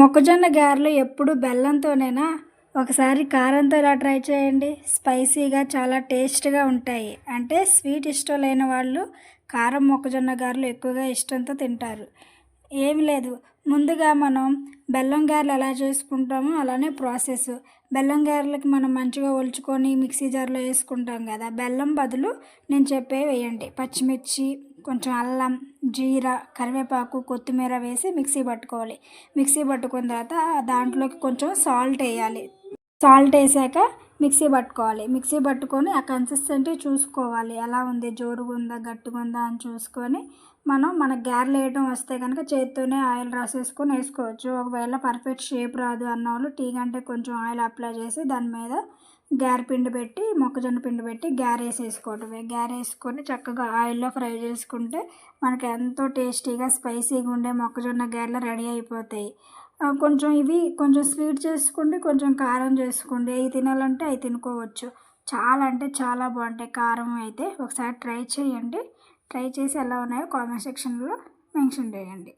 మొక్కజొన్న గారెలు ఎప్పుడు బెల్లంతోనేనా ఒకసారి కారంతో ఇలా ట్రై చేయండి. స్పైసీగా చాలా టేస్ట్గా ఉంటాయి. అంటే స్వీట్ ఇష్టం లేని వాళ్ళు కారం మొక్కజొన్న గారెలు ఎక్కువగా ఇష్టంతో తింటారు. ఏమి లేదు. ముందుగా మనం బెల్లం గారెలు ఎలా చేసుకుంటామో అలానే ప్రాసెస్. బెల్లం గారెలకి మనం మంచిగా ఒలుచుకొని మిక్సీ జార్లో వేసుకుంటాం కదా. బెల్లం బదులు నేను చెప్పే వేయండి. పచ్చిమిర్చి కొంచెం అల్లం జీరా కరివేపాకు కొత్తిమీర వేసి మిక్సీ పట్టుకోవాలి. మిక్సీ పట్టుకున్న తర్వాత దాంట్లోకి కొంచెం సాల్ట్ వేయాలి. సాల్ట్ వేసాక మిక్సీ పట్టుకోవాలి. మిక్సీ పట్టుకొని ఆ కన్సిస్టెంటీ చూసుకోవాలి. ఎలా ఉంది? జోరుగా ఉందా? గట్టిగా ఉందా? అని చూసుకొని మనం మన గారెలు వేయడం వస్తే కనుక చేతితోనే ఆయిల్ రాసేసుకొని వేసుకోవచ్చు. ఒకవేళ పర్ఫెక్ట్ షేప్ రాదు అన్న వాళ్ళు టీ కంటే కొంచెం ఆయిల్ అప్లై చేసి దాని మీద గారె పిండి పెట్టి మొక్కజొన్న పిండి పెట్టి గారె వేసేసుకోవటమే. గారె వేసుకొని చక్కగా ఆయిల్లో ఫ్రై చేసుకుంటే మనకి ఎంతో టేస్టీగా స్పైసీగా ఉండే మొక్కజొన్న గారెలు రెడీ అయిపోతాయి. కొంచెం ఇవి కొంచెం స్వీట్ చేసుకోండి కొంచెం కారం చేసుకోండి. అవి తినాలంటే అవి తినుకోవచ్చు. చాలా అంటే చాలా బాగుంటాయి. కారం అయితే ఒకసారి ట్రై చేయండి. ట్రై చేసి ఎలా ఉన్నాయో కామెంట్ సెక్షన్లో మెన్షన్ చేయండి.